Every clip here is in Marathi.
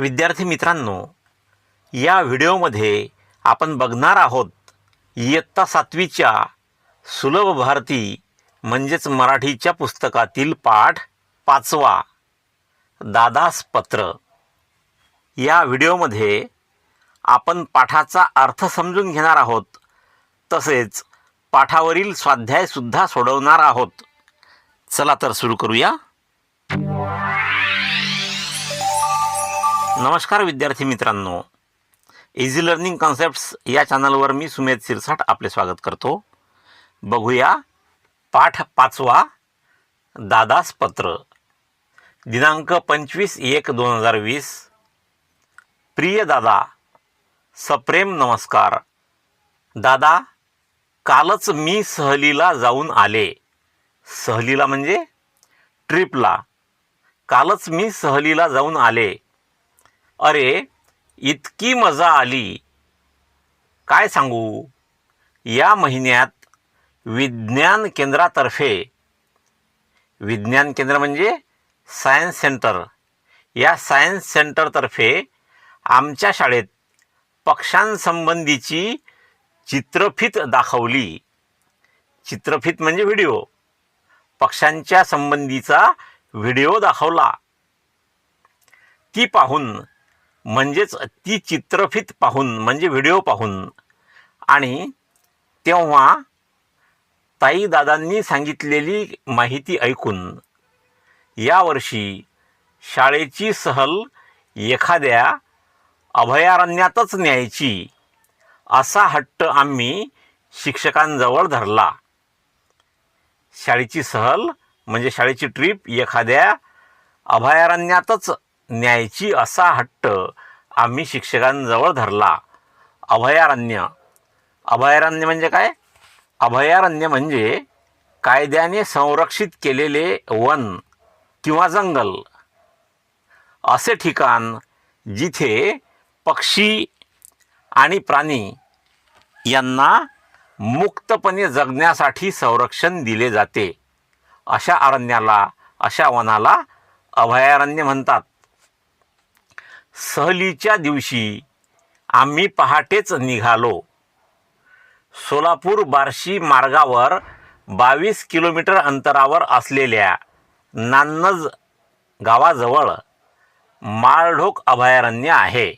विद्यार्थी मित्रांनो या व्हिडिओमध्ये आपण बघणार आहोत इयत्ता सातवीच्या सुलभ भारती म्हणजेच मराठीच्या पुस्तकातील पाठ पाचवा दादास पत्र. या व्हिडिओमध्ये आपण पाठाचा अर्थ समजून घेणार आहोत तसेच पाठावरील स्वाध्यायसुद्धा सोडवणार आहोत. चला तर सुरू करूया. नमस्कार विद्यार्थी मित्रांनो. इझी लर्निंग कॉन्सेप्ट्स या चॅनलवर मी सुमेध सिरसाट आपले स्वागत करतो. बघूया पाठ पाचवा दादास पत्र. दिनांक पंचवीस एक दोन हजार वीस. प्रिय दादा सप्रेम नमस्कार. दादा कालच मी सहलीला जाऊन आले. सहलीला म्हणजे ट्रिपला कालच मी सहलीला जाऊन आले. अरे इतकी मजा आली. काय सांगू? या महिन्यात विज्ञान केंद्रातर्फे विज्ञान केंद्र म्हणजे सायन्स सेंटर या सायन्स सेंटरतर्फे आमच्या शाळेत पक्ष्यांसंबंधीची चित्रफित दाखवली. चित्रफित म्हणजे व्हिडिओ. पक्ष्यांच्या संबंधीचा व्हिडिओ दाखवला. ती पाहून म्हणजेच ती चित्रफित पाहून म्हणजे व्हिडिओ पाहून. आणि तेव्हा ताईदादांनी सांगितलेली माहिती ऐकून यावर्षी शाळेची सहल एखाद्या अभयारण्यातच न्यायची असा हट्ट आम्ही शिक्षकांजवळ धरला. शाळेची सहल म्हणजे शाळेची ट्रीप एखाद्या अभयारण्यातच न्यायची असा हट्ट आम्ही शिक्षकांजवळ धरला. अभयारण्य. अभयारण्य म्हणजे काय? अभयारण्य म्हणजे कायद्याने संरक्षित केलेले वन किंवा जंगल. असे ठिकाण जिथे पक्षी आणि प्राणी यांना मुक्तपणे जगण्यासाठी संरक्षण दिले जाते. अशा अरण्याला अशा वनाला अभयारण्य म्हणतात. सहलीच्या दिवशी आम्ही पहाटेच निघालो. सोलापूर बार्शी मार्गावर बावीस किलोमीटर अंतरावर असलेल्या नान्नज गावाजवळ माळढोक अभयारण्य आहे.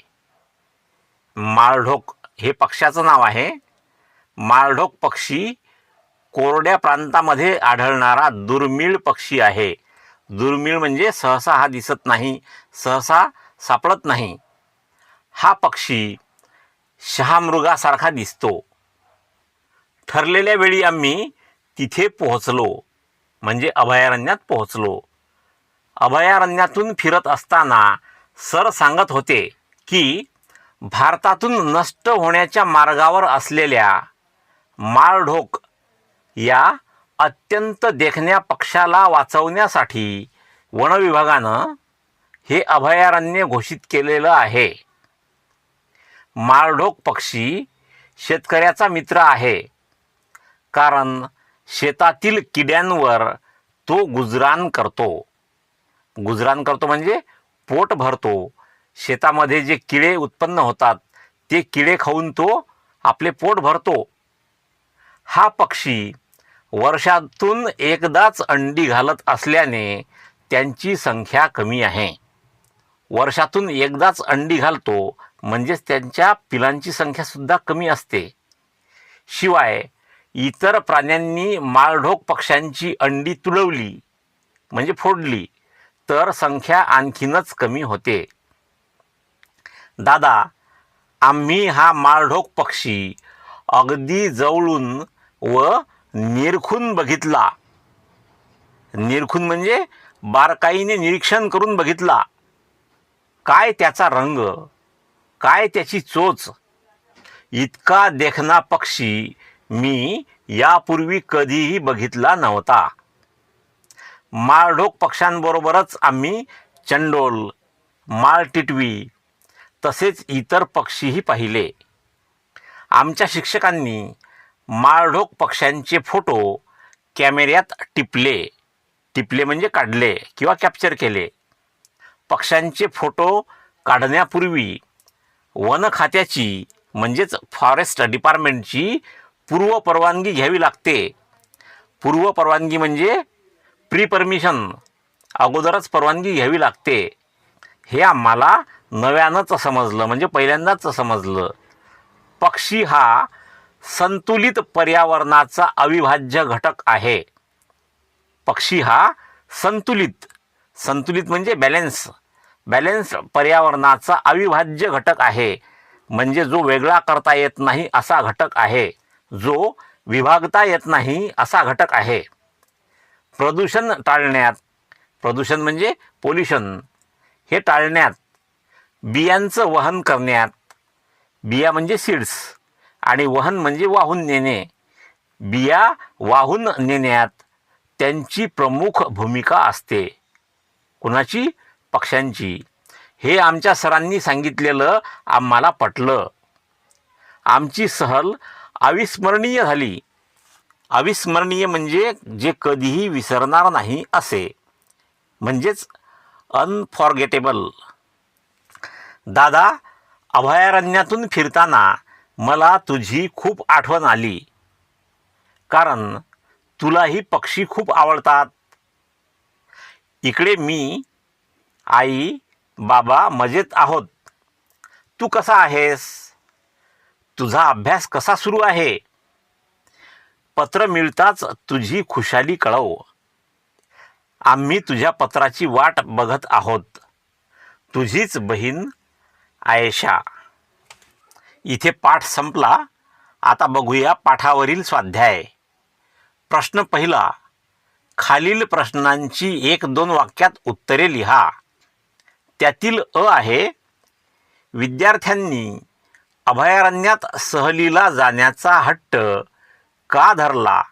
माळढोक हे पक्ष्याचं नाव आहे. माळढोक पक्षी कोरड्या प्रांतामध्ये आढळणारा दुर्मिळ पक्षी आहे. दुर्मिळ म्हणजे सहसा हा दिसत नाही. सहसा सापडत नाही. हा पक्षी शहामृगासारखा दिसतो. ठरलेल्या वेळी आम्ही तिथे पोहोचलो. म्हणजे अभयारण्यात पोहोचलो. अभयारण्यातून फिरत असताना सर सांगत होते की भारतातून नष्ट होण्याच्या मार्गावर असलेल्या माळढोक या अत्यंत देखण्या पक्षाला वाचवण्यासाठी वनविभागानं हे अभयारण्य घोषित केलेलं आहे. माळढोक पक्षी शेतकऱ्याचा मित्र आहे. कारण शेतातील किड्यांवर तो गुजरान करतो. गुजरान करतो म्हणजे पोट भरतो. शेतामध्ये जे किडे उत्पन्न होतात ते किडे खाऊन तो आपले पोट भरतो. हा पक्षी वर्षातून एकदाच अंडी घालत असल्याने त्यांची संख्या कमी आहे. वर्षातून एकदाच अंडी घालतो म्हणजेच त्यांच्या पिलांची संख्यासुद्धा कमी असते. शिवाय इतर प्राण्यांनी माळढोक पक्ष्यांची अंडी तुडवली म्हणजे फोडली तर संख्या आणखीनच कमी होते. दादा आम्ही हा माळढोक पक्षी अगदी जवळून व निरखून बघितला. निरखून म्हणजे बारकाईने निरीक्षण करून बघितला. काय त्याचा रंग? काय त्याची चोच? इतका देखना पक्षी मी यापूर्वी कधीही बघितला नव्हता. माळढोक पक्ष्यांबरोबरच आम्ही चंडोल माळटिटवी तसेच इतर पक्षीही पाहिले. आमच्या शिक्षकांनी माळढोक पक्ष्यांचे फोटो कॅमेऱ्यात टिपले. टिपले म्हणजे काढले किंवा कॅप्चर केले. पक्ष्यांचे फोटो काढण्यापूर्वी वन खात्याची म्हणजेच फॉरेस्ट डिपार्टमेंटची पूर्व परवानगी घ्यावी लागते. पूर्व परवानगी म्हणजे प्री परमिशन अगोदरच परवानगी घ्यावी लागते. हे आम्हाला नव्यानंच समजलं म्हणजे पहिल्यांदाच समजलं. पक्षी हा संतुलित पर्यावरणाचा अविभाज्य घटक आहे. पक्षी हा संतुलित संतुलित म्हणजे बॅलेन्स बॅलेन्स पर्यावरणाचा अविभाज्य घटक आहे. म्हणजे जो वेगळा करता येत नाही असा घटक आहे. जो विभागता येत नाही असा घटक आहे. प्रदूषण टाळण्यात प्रदूषण म्हणजे पोल्युशन हे टाळण्यात बियांचं वहन करण्यात बिया म्हणजे सीड्स आणि वहन म्हणजे वाहून नेणे. बिया वाहून नेण्यात त्यांची प्रमुख भूमिका असते. कुणाची? पक्ष्यांची. हे आमच्या सरांनी सांगितलेलं आम्हाला पटलं. आमची सहल अविस्मरणीय झाली. अविस्मरणीय म्हणजे जे कधीही विसरणार नाही असे. म्हणजेच अनफॉर्गेटेबल दादा अभयारण्यातून फिरताना मला तुझी खूप आठवण आली. कारण तुलाही पक्षी खूप आवडतात. इकडे मी आई बाबा मजेत आहोत. तू कसा आहेस? तुझा अभ्यास कसा सुरू आहे? पत्र मिळताच तुझी खुशाली कळव. आम्ही तुझ्या पत्राची वाट बघत आहोत. तुझीच बहीण आयशा. इथे पाठ संपला. आता बघूया पाठावरील स्वाध्याय. प्रश्न पहिला. खालील प्रश्नांची एक दोन वाक्यात उत्तरे लिहा. त्यातील अ आहे विद्यार्थ्यांनी अभयारण्यात सहलीला जाण्याचा हट्ट का धरला?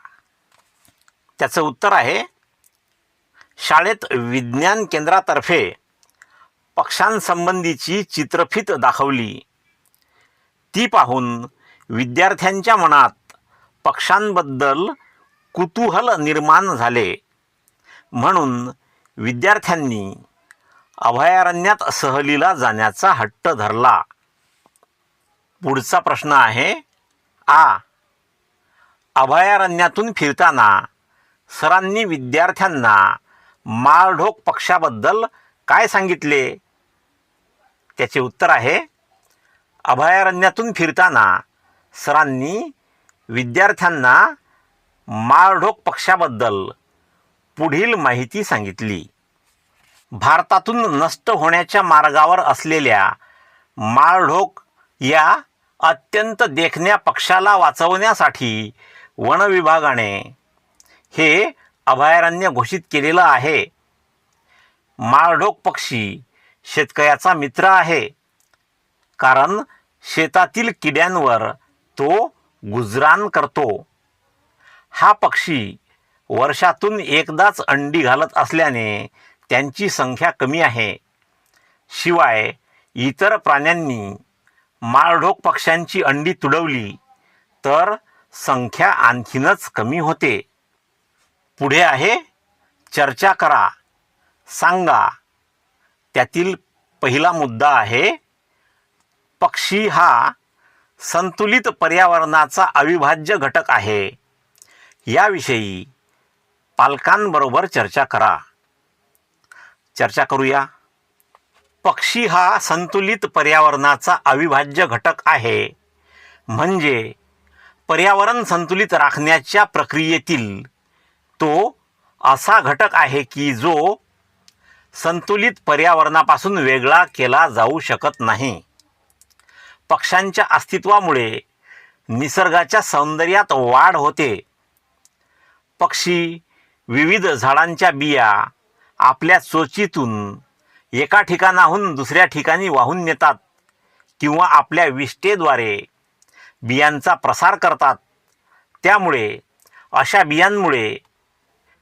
त्याचं उत्तर आहे शाळेत विज्ञान केंद्रातर्फे पक्षांसंबंधीची चित्रफित दाखवली. ती पाहून विद्यार्थ्यांच्या मनात पक्षांबद्दल कुतूहल निर्माण झाले. म्हणून विद्यार्थ्यांनी अभयारण्यात सहलीला जाण्याचा हट्ट धरला. पुढचा प्रश्न आहे आ अभयारण्यातून फिरताना सरांनी विद्यार्थ्यांना माळढोक पक्षाबद्दल काय सांगितले? त्याचे उत्तर आहे अभयारण्यातून फिरताना सरांनी विद्यार्थ्यांना माळढोक पक्षाबद्दल पुढील माहिती सांगितली. भारतातून नष्ट होण्याच्या मार्गावर असलेल्या माळढोक या अत्यंत देखण्या पक्षाला वाचवण्यासाठी वनविभागाने हे अभयारण्य घोषित केलेलं आहे. माळढोक पक्षी शेतकऱ्याचा मित्र आहे. कारण शेतातील किड्यांवर तो गुजरान करतो. हा पक्षी वर्षातून एकदाच अंडी घालत असल्याने त्यांची संख्या कमी आहे. शिवाय इतर प्राण्यांनी माळढोक पक्ष्यांची अंडी तुडवली तर संख्या आणखीनच कमी होते. पुढे आहे चर्चा करा. सांगा त्यातील पहिला मुद्दा आहे पक्षी हा संतुलित पर्यावरणाचा अविभाज्य घटक आहे. याविषयी पालकांबरोबर चर्चा करा. चर्चा करूया. पक्षी हा संतुलित पर्यावरणाचा अविभाज्य घटक आहे. म्हणजे पर्यावरण संतुलित राखण्याच्या प्रक्रियेतील तो असा घटक आहे की जो संतुलित पर्यावरणापासून वेगळा केला जाऊ शकत नाही. पक्ष्यांच्या अस्तित्वामुळे निसर्गाच्या सौंदर्यात वाढ होते. पक्षी विविध झाडांच्या बिया आपल्या चोचीतून एका ठिकाणाहून दुसऱ्या ठिकाणी वाहून नेतात किंवा आपल्या विष्टेद्वारे बियांचा प्रसार करतात. त्यामुळे अशा बियांमुळे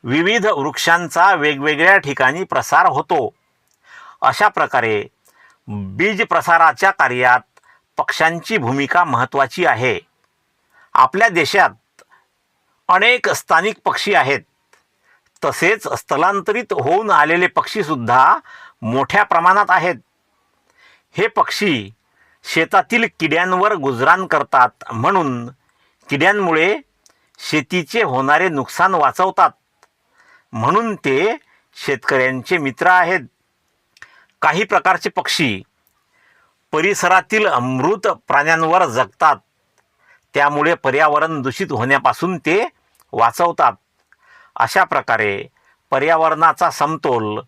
विविध वृक्षांचा वेगवेगळ्या ठिकाणी प्रसार होतो. अशा प्रकारे बीज प्रसाराच्या कार्यात पक्ष्यांची भूमिका महत्त्वाची आहे. आपल्या देशात अनेक स्थानिक पक्षी आहेत. तसेच स्थलांतरित होऊन आलेले पक्षीसुद्धा मोठ्या प्रमाणात आहेत. हे पक्षी शेतातील किड्यांवर गुजराण करतात म्हणून किड्यांमुळे शेतीचे होणारे नुकसान वाचवतात. म्हणून ते शेतकऱ्यांचे मित्र आहेत. काही प्रकारचे पक्षी परिसरातील अमृत प्राण्यांवर जगतात. त्यामुळे पर्यावरण दूषित होण्यापासून ते वाचवतात. अशा प्रकारे पर्यावरणाचा समतोल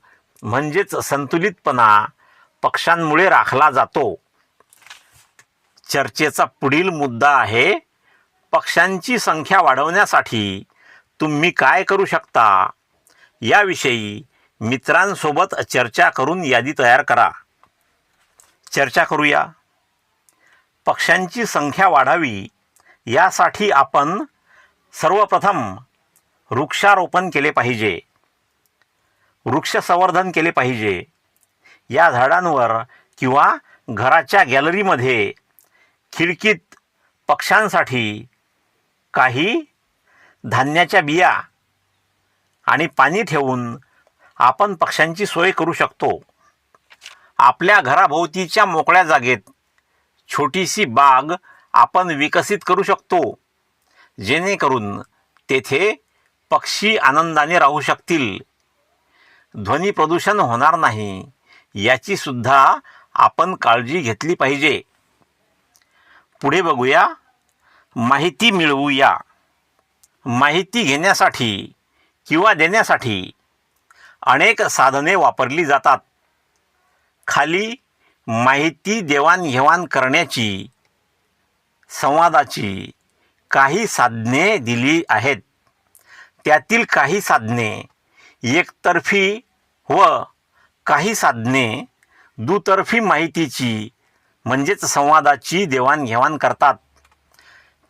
म्हणजेच संतुलितपणा पक्ष्यांमुळे राखला जातो. चर्चेचा पुढील मुद्दा आहे पक्ष्यांची संख्या वाढवण्यासाठी तुम्ही काय करू शकता? याविषयी मित्रांसोबत चर्चा करून यादी तयार करा. चर्चा करूया. पक्ष्यांची संख्या वाढावी यासाठी आपण सर्वप्रथम वृक्षारोपण केले पाहिजे. वृक्ष संवर्धन केले पाहिजे. या झाडांवर किंवा घराच्या गॅलरीमध्ये खिडकीत पक्ष्यांसाठी काही धान्याच्या बिया आणि पाणी ठेवून आपण पक्ष्यांची सोय करू शकतो. आपल्या घराभोवतीच्या मोकळ्या जागेत छोटीशी बाग आपण विकसित करू शकतो. जेणेकरून तेथे पक्षी आनंदाने राहू शकतील. ध्वनी प्रदूषण होणार नाही. याची सुद्धा आपण काळजी घेतली पाहिजे. पुढे बघूया. माहिती मिळवूया. माहिती घेण्यासाठी किंवा देण्यासाठी अनेक साधने वापरली जातात. खाली माहिती देवाणघेवाण करण्याची संवादाची काही साधने दिली आहेत. त्यातील काही साधने एकतर्फी व काही साधने दुतर्फी माहितीची म्हणजेच संवादाची देवाणघेवाण करतात.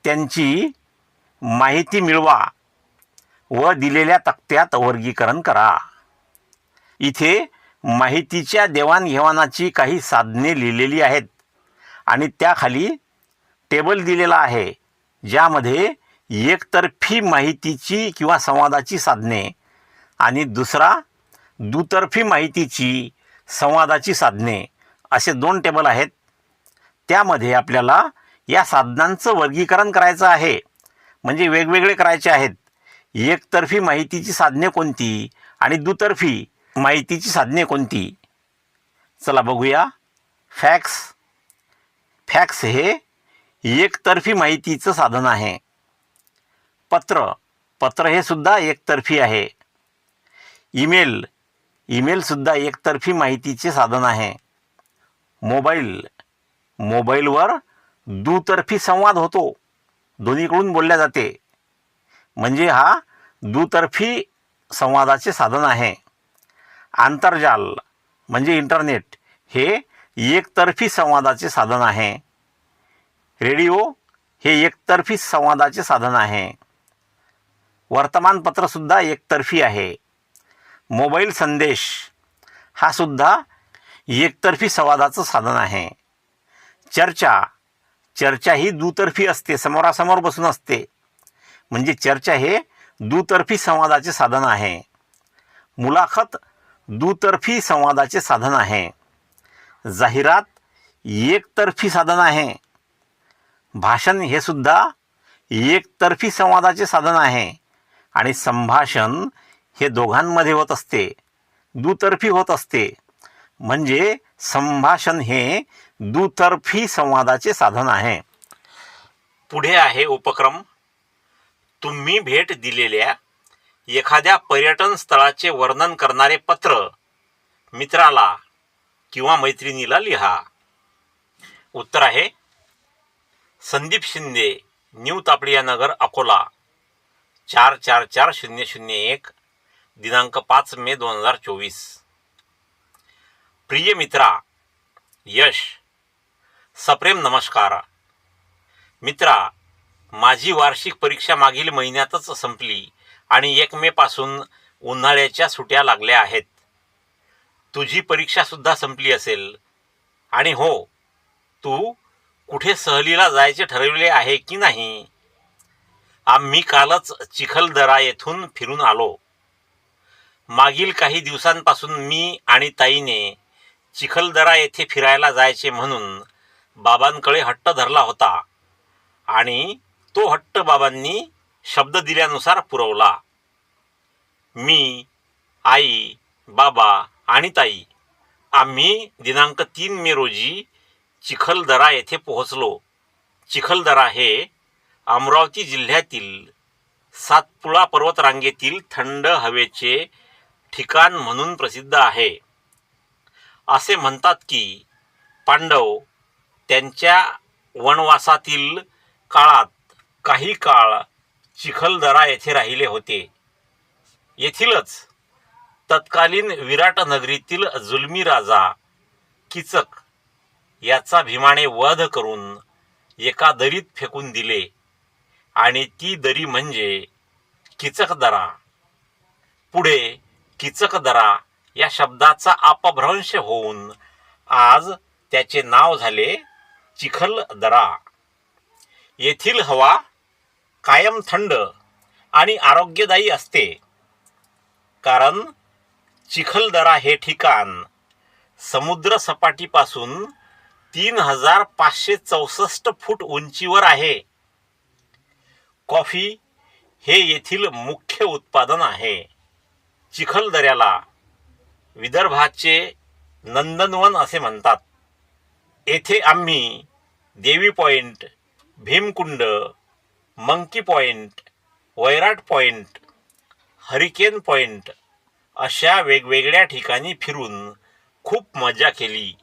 त्यांची माहिती मिळवा व दिलेल्या तक्त्यात वर्गीकरण करा. इथे माहितीच्या देवाणघेवाणाची काही साधने लिहिलेली आहेत आणि त्याखाली टेबल दिलेला आहे ज्यामध्ये एकतर्फी माहितीची किंवा संवादाची साधने आणि दुसरा दुतर्फी माहितीची संवादाची साधने असे दोन टेबल आहेत. त्यामध्ये आपल्याला या साधनांचं वर्गीकरण करायचं आहे. म्हणजे वेगवेगळे करायचे आहेत. एकतर्फी माहितीची साधने कोणती आणि दुतर्फी माहितीची साधने कोणती? चला बघूया. फॅक्स. फॅक्स हे एकतर्फी माहितीचं साधन आहे. पत्र. पत्र हे सुद्धा एकतर्फी आहे. ईमेल. ईमेलसुद्धा एकतर्फी माहितीचे साधन आहे. मोबाईल. मोबाईलवर दुतर्फी संवाद होतो. दोन्हीकडून बोलल्या जाते. म्हणजे हा दुतर्फी संवादाचे साधन आहे. आंतरजाल म्हणजे इंटरनेट हे एकतर्फी संवादाचे साधन आहे. रेडिओ हे एकतर्फी संवादाचे साधन आहे. वर्तमानपत्रसुद्धा एकतर्फी आहे. मोबाईल संदेश हा सुद्धा एकतर्फी संवादाचं साधन आहे. चर्चा चर्चा ही दुतर्फी असते समोरासमोर बसून असते. म्हणजे चर्चा हे दुतर्फी संवादाचे साधन आहे. मुलाखत दुतर्फी संवादाचे साधन आहे. जाहिरात एकतर्फी साधन आहे. भाषण हे सुद्धा एकतर्फी संवादाचे साधन आहे. आणि संभाषण हे दोघांमध्ये होत असते. दुतर्फी होत असते. म्हणजे संभाषण हे दुतर्फी संवादाचे साधन आहे. पुढे आहे उपक्रम. तुम्ही भेट दिलेल्या एखाद्या पर्यटन स्थळाचे वर्णन करणारे पत्र मित्राला किंवा मैत्रिणीला लिहा. उत्तर आहे संदीप शिंदे न्यू तापडिया नगर अकोला. चार चार चार शून्य शून्य एक दिनांक पाच मे दोन हजार चोवीस. प्रिय मित्रा यश सप्रेम नमस्कार. मित्रा माझी वार्षिक परीक्षा मागील महिन्यातच संपली आणि एक मेपासून उन्हाळ्याच्या सुट्या लागल्या आहेत. तुझी परीक्षासुद्धा संपली असेल. आणि हो तू कुठे सहलीला जायचे ठरविले आहे की नाही? आम्ही कालच चिखलदरा येथून फिरून आलो. मागील काही दिवसांपासून मी आणि ताईने चिखलदरा येथे फिरायला जायचे म्हणून बाबांकडे हट्ट धरला होता आणि तो हट्ट बाबांनी शब्द दिल्यानुसार पुरवला. मी आई बाबा आणि ताई आम्ही दिनांक तीन मे रोजी चिखलदरा येथे पोहोचलो. चिखलदरा हे अमरावती जिल्ह्यातील सातपुळा पर्वतरांगेतील थंड हवेचे ठिकाण म्हणून प्रसिद्ध आहे. असे म्हणतात की पांडव त्यांच्या वनवासातील काळात काही काळ चिखलदरा येथे राहिले होते. येथीलच तत्कालीन विराट नगरीतील जुलमी राजा किचक याचा भीमाने वध करून एका दरीत फेकून दिले. आणि ती दरी म्हणजे किचकदरा पुढे किचकदरा या शब्दाचा अपभ्रंश होऊन आज त्याचे नाव झाले चिखलदरा येथील हवा कायम थंड आणि आरोग्यदायी असते. कारण चिखलदरा हे ठिकाण समुद्र सपाटीपासून तीन हजार पाचशे चौसष्ट फूट उंचीवर आहे. कॉफी हे येथील मुख्य उत्पादन आहे. चिखलदऱ्याला विदर्भाचे नंदनवन असे म्हणतात. येथे आम्ही Devi point Bhimkund monkey point Vairat point hurricane point अशा वेगवेगळ्या ठिकाणी फिरून खूप मजा केली.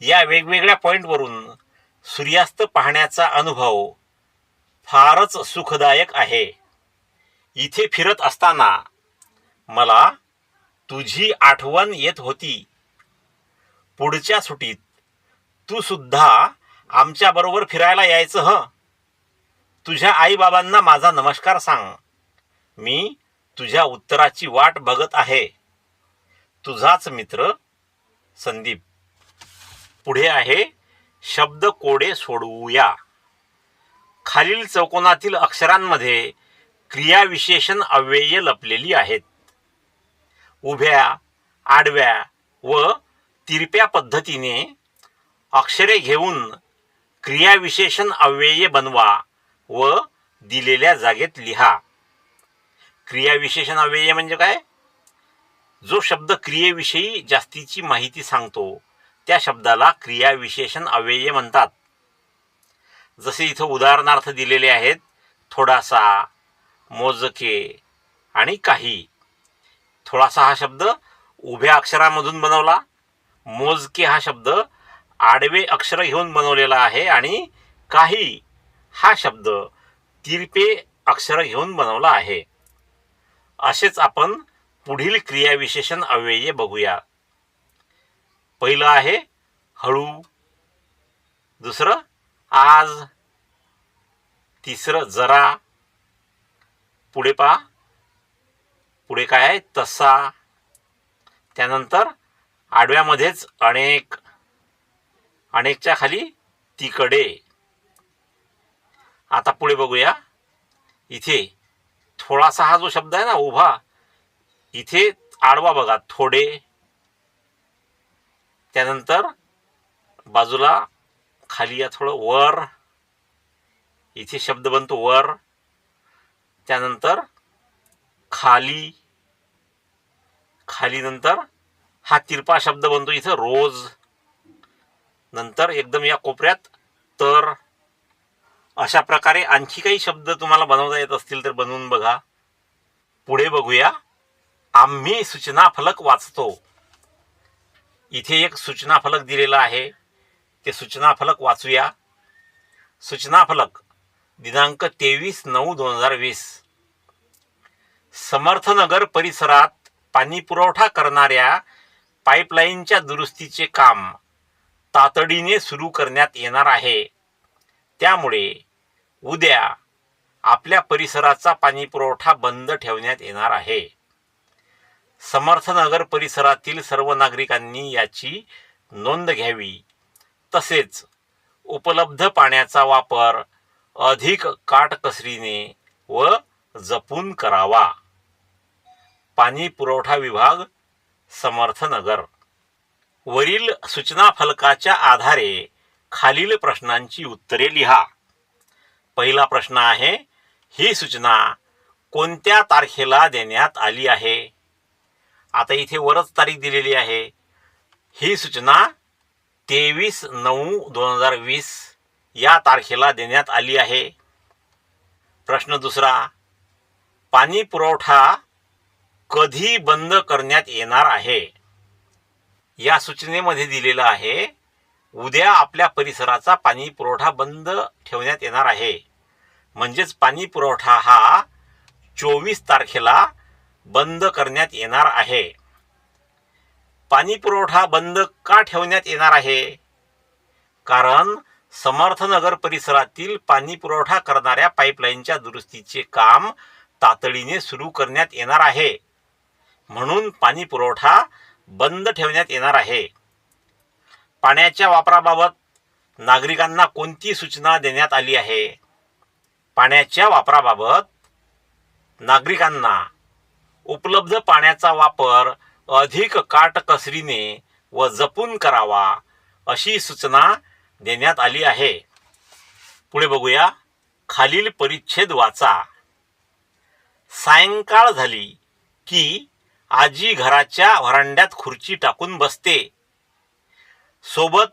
या वेगवेगळ्या पॉईंटवरून सूर्यास्त पाहण्याचा अनुभव फारच सुखदायक आहे. इथे फिरत असताना मला तुझी आठवण येत होती. पुढच्या सुटीत तू सुद्धा आमच्याबरोबर फिरायला यायचं ह? तुझ्या आईबाबांना माझा नमस्कार सांग. मी तुझ्या उत्तराची वाट बघत आहे. तुझाच मित्र संदीप. पुढे आहे शब्द कोडे सोडवूया. खालील चौकोनातील अक्षरांमध्ये क्रियाविशेषण अव्यय लपलेली आहेत. उभ्या आडव्या व तिरप्या पद्धतीने अक्षरे घेऊन क्रियाविशेषण अव्यय बनवा व दिलेल्या जागेत लिहा. क्रियाविशेषण अव्यय म्हणजे काय? जो शब्द क्रियेविषयी जास्तीची माहिती सांगतो त्या शब्दाला क्रियाविशेषण अव्यय म्हणतात. जसे इथं उदाहरणार्थ दिलेले आहेत थोडासा मोजके आणि काही. थोडासा हा शब्द उभ्या अक्षरामधून बनवला मोजके हा शब्द आडवे अक्षर घेऊन बनवलेला आहे आणि काही हा शब्द तिरपे अक्षर घेऊन बनवला आहे. असेच आपण पुढील क्रियाविशेषण अव्यय बघूया. पहिलं आहे हळू दुसरं आज तिसरं जरा पुढे पहा. पुढे काय आहे? तसा. त्यानंतर आडव्यामध्येच अनेक अनेकच्या खाली तिकडे. आता पुढे बघूया. इथे थोडासा हा जो शब्द आहे ना उभा इथे आडवा बघा थोडे. त्यानंतर बाजूला खाली या थोडं वर. इथे शब्द बनतो वर. त्यानंतर खाली. खाली नंतर हा तिरपा शब्द बनतो इथं रोज. नंतर एकदम या कोपऱ्यात तर. अशा प्रकारे आणखी काही शब्द तुम्हाला बनवता येत असतील तर बनवून बघा. पुढे बघूया. आम्ही सूचना फलक वाचतो. इथे एक सूचना फलक दिलेला आहे. ते सूचना फलक वाचूया. सूचना फलक दिनांक तेवीस नऊ दोन हजार वीस. समर्थनगर परिसरात पाणी पुरवठा करणाऱ्या पाईपलाईनच्या दुरुस्तीचे काम तातडीने सुरू करण्यात येणार आहे. त्यामुळे उद्या आपल्या परिसराचा पाणी पुरवठा बंद ठेवण्यात येणार आहे. समर्थनगर परिसरातील सर्व नागरिकांनी याची नोंद घ्यावी. तसेच उपलब्ध पाण्याचा वापर अधिक काटकसरीने व जपून करावा. पाणी पुरवठा विभाग समर्थनगर. वरील सूचना फलकाच्या आधारे खालील प्रश्नांची उत्तरे लिहा. पहिला प्रश्न आहे ही सूचना कोणत्या तारखेला देण्यात आली आहे? आता इथे वरच तारीख दिलेली आहे. ही सूचना तेवीस नऊ दोन हजार वीस या तारखेला देण्यात आली आहे. प्रश्न दुसरा पाणी पुरवठा कधी बंद करण्यात येणार आहे? या सूचनेमध्ये दिलेलं आहे उद्या आपल्या परिसराचा पाणी पुरवठा बंद ठेवण्यात येणार आहे. म्हणजेच पाणी पुरवठा हा चोवीस तारखेला बंद करण्यात येणार आहे. पाणी पुरवठा बंद का ठेवण्यात येणार आहे? कारण समर्थनगर परिसरातील पाणी पुरवठा करणाऱ्या पाईपलाईनच्या दुरुस्तीचे काम तातडीने सुरू करण्यात येणार आहे. म्हणून पाणी पुरवठा बंद ठेवण्यात येणार आहे. पाण्याच्या वापराबाबत नागरिकांना कोणती सूचना देण्यात आली आहे? पाण्याच्या वापराबाबत नागरिकांना उपलब्ध पाण्याचा वापर अधिक काटकसरीने व जपून करावा अशी सूचना देण्यात आली आहे. पुढे बघूया. खालील परिच्छेद वाचा. सायंकाळ झाली की आजी घराच्या व्हरांड्यात खुर्ची टाकून बसते. सोबत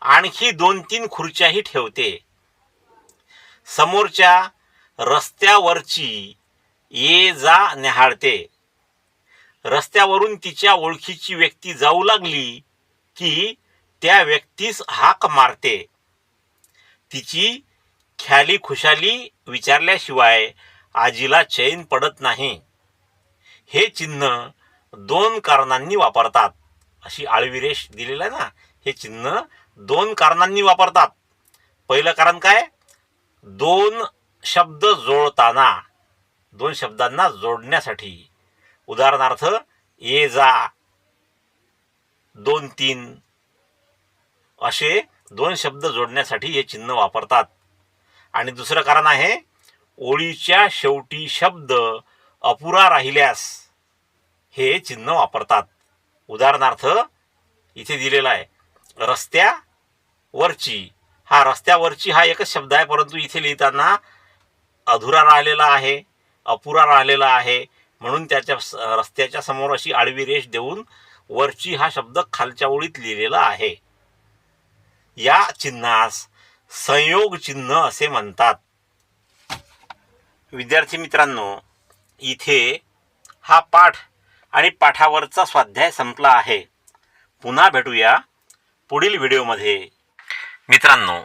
आणखी दोन तीन खुर्च्याही ठेवते. समोरच्या रस्त्यावरची ये जा न्याहाळते रस्त्यावरून तिच्या ओळखीची व्यक्ती जाऊ लागली की त्या व्यक्तीस हाक मारते. तिची ख्याली खुशाली विचारल्याशिवाय आजीला चैन पडत नाही. हे चिन्ह दोन कारणांनी वापरतात. अशी आळविरेष दिलेलं आहे ना हे चिन्ह दोन कारणांनी वापरतात. पहिलं कारण काय? दोन शब्द जोडताना दोन शब्दांना जोडण्यासाठी. उदाहरणार्थ ये जा दोन तीन असे दोन शब्द जोडण्यासाठी हे चिन्ह वापरतात. आणि दुसरं कारण आहे ओळीच्या शेवटी शब्द अपुरा राहिल्यास हे चिन्ह वापरतात. उदाहरणार्थ इथे दिलेला आहे रस्त्यावरची हा रस्त्यावरची हा एकच शब्द आहे परंतु इथे लिहिताना अधुरा राहिलेला आहे अपुरा राहिलेला आहे म्हणून त्याच्या स- रस्त्याच्या समोर अशी आडवी रेष देऊन वरची हा शब्द खालच्या ओळीत लिहिलेला आहे. या चिन्हास संयोग चिन्ह असे म्हणतात. विद्यार्थी मित्रांनो इथे हा पाठ आणि पाठावरचा स्वाध्याय संपला आहे. पुन्हा भेटूया पुढील व्हिडिओमध्ये. मित्रांनो